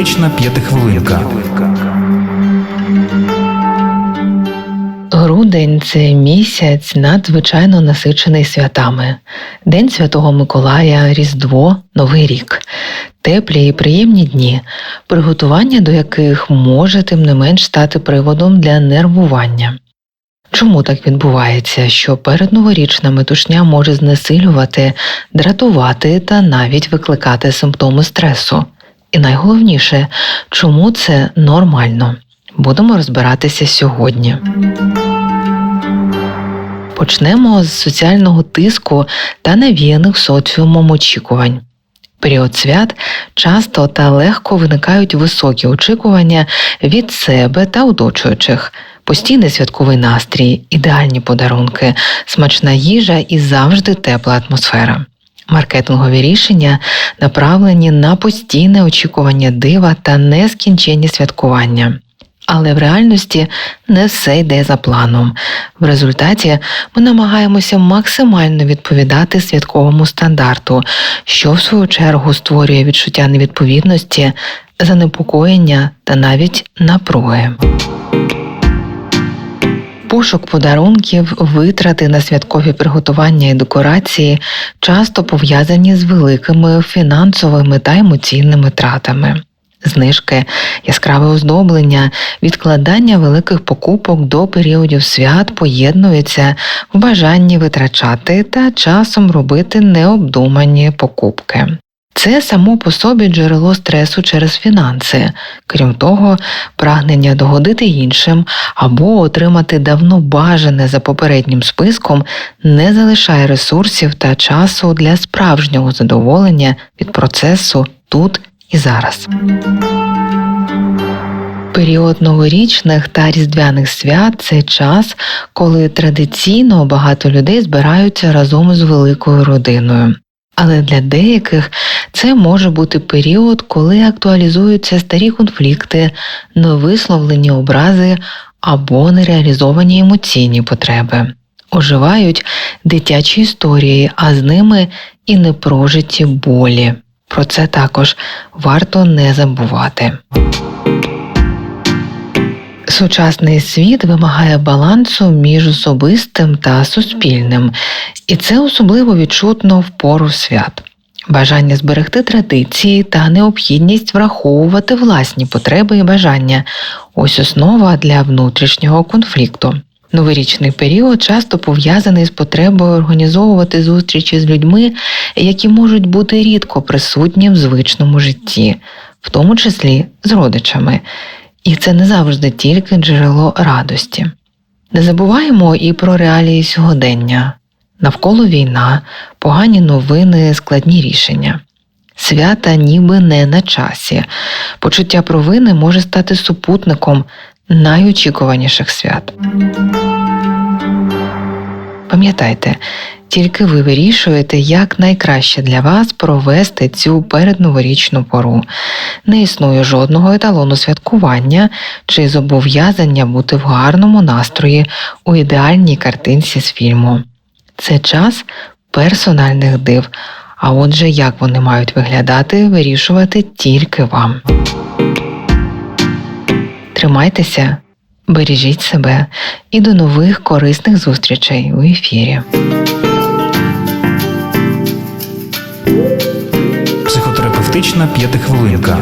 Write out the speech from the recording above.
Психотерапевтична п'ятихвилинка. Грудень це місяць надзвичайно насичений святами. День Святого Миколая, Різдво, Новий рік, теплі і приємні дні, приготування до яких може тим не менш стати приводом для нервування. Чому так відбувається, що перед новорічна метушня може знесилювати, дратувати та навіть викликати симптоми стресу? І найголовніше, чому це нормально? Будемо розбиратися сьогодні. Почнемо з соціального тиску та навіяних соціумом очікувань. Період свят часто та легко виникають високі очікування від себе та оточуючих, постійний святковий настрій, ідеальні подарунки, смачна їжа і завжди тепла атмосфера. Маркетингові рішення направлені на постійне очікування дива та нескінченні святкування. Але в реальності не все йде за планом. В результаті ми намагаємося максимально відповідати святковому стандарту, що в свою чергу створює відчуття невідповідності, занепокоєння та навіть напруги. Пошук подарунків, витрати на святкові приготування і декорації часто пов'язані з великими фінансовими та емоційними тратами. Знижки, яскраве оздоблення, відкладання великих покупок до періодів свят поєднуються в бажанні витрачати та часом робити необдумані покупки. Це само по собі джерело стресу через фінанси. Крім того, прагнення догодити іншим або отримати давно бажане за попереднім списком не залишає ресурсів та часу для справжнього задоволення від процесу тут і зараз. Період новорічних та різдвяних свят це час, коли традиційно багато людей збираються разом з великою родиною. Але для деяких це може бути період, коли актуалізуються старі конфлікти, невисловлені образи або нереалізовані емоційні потреби. Оживають дитячі історії, а з ними і непрожиті болі. Про це також варто не забувати. Сучасний світ вимагає балансу між особистим та суспільним, і це особливо відчутно в пору свят. Бажання зберегти традиції та необхідність враховувати власні потреби і бажання ось основа для внутрішнього конфлікту. Новорічний період часто пов'язаний з потребою організовувати зустрічі з людьми, які можуть бути рідко присутні в звичному житті, в тому числі з родичами. І це не завжди тільки джерело радості. Не забуваємо і про реалії сьогодення навколо війна, погані новини, складні рішення. Свята ніби не на часі. Почуття провини може стати супутником найочікуваніших свят. Пам'ятайте, тільки ви вирішуєте, як найкраще для вас провести цю передноворічну пору. Не існує жодного еталону святкування чи зобов'язання бути в гарному настрої у ідеальній картинці з фільму. Це час персональних див, а отже, як вони мають виглядати, вирішувати тільки вам. Тримайтеся, бережіть себе і до нових корисних зустрічей у ефірі. Психотерапевтична п'ятихвилинка.